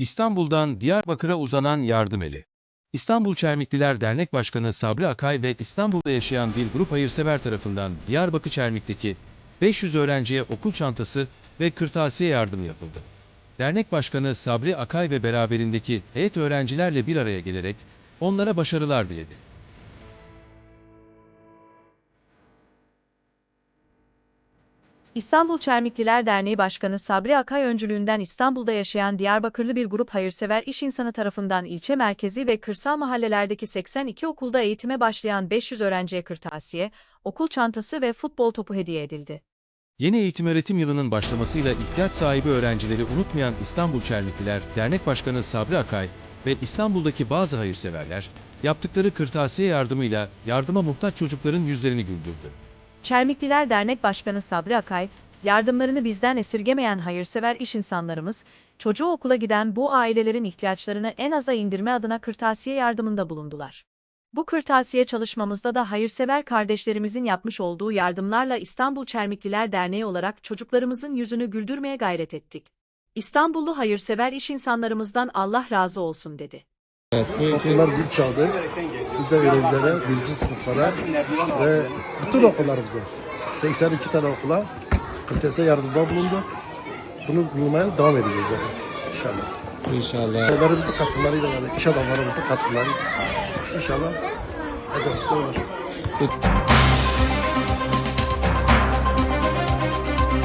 İstanbul'dan Diyarbakır'a uzanan yardım eli. İstanbul Çermikliler Dernek Başkanı Sabri Akay ve İstanbul'da yaşayan bir grup hayırsever tarafından Diyarbakır Çermik'teki 500 öğrenciye okul çantası ve kırtasiye yardımı yapıldı. Dernek Başkanı Sabri Akay ve beraberindeki heyet öğrencilerle bir araya gelerek onlara başarılar diledi. İstanbul Çermikliler Derneği Başkanı Sabri Akay öncülüğünden İstanbul'da yaşayan Diyarbakırlı bir grup hayırsever iş insanı tarafından ilçe merkezi ve kırsal mahallelerdeki 82 okulda eğitime başlayan 500 öğrenciye kırtasiye, okul çantası ve futbol topu hediye edildi. Yeni eğitim öğretim yılının başlamasıyla ihtiyaç sahibi öğrencileri unutmayan İstanbul Çermikliler Dernek Başkanı Sabri Akay ve İstanbul'daki bazı hayırseverler yaptıkları kırtasiye yardımıyla yardıma muhtaç çocukların yüzlerini güldürdü. Çermikliler Dernek Başkanı Sabri Akay, yardımlarını bizden esirgemeyen hayırsever iş insanlarımız, çocuğu okula giden bu ailelerin ihtiyaçlarını en aza indirme adına kırtasiye yardımında bulundular. Bu kırtasiye çalışmamızda da hayırsever kardeşlerimizin yapmış olduğu yardımlarla İstanbul Çermikliler Derneği olarak çocuklarımızın yüzünü güldürmeye gayret ettik. İstanbullu hayırsever iş insanlarımızdan Allah razı olsun dedi. Okullar zil çaldı. Biz de öğrencilere, birinci sınıflara ve bütün okullarımıza 82 tane okula kırtasiye yardımda bulundu. Bunu bulmaya devam edeceğiz yani inşallah. İnşallah. Öğrencilerimizin katkılarıyla yani iş adamlarımızın katkılarıyla inşallah hedefimize ulaşırız.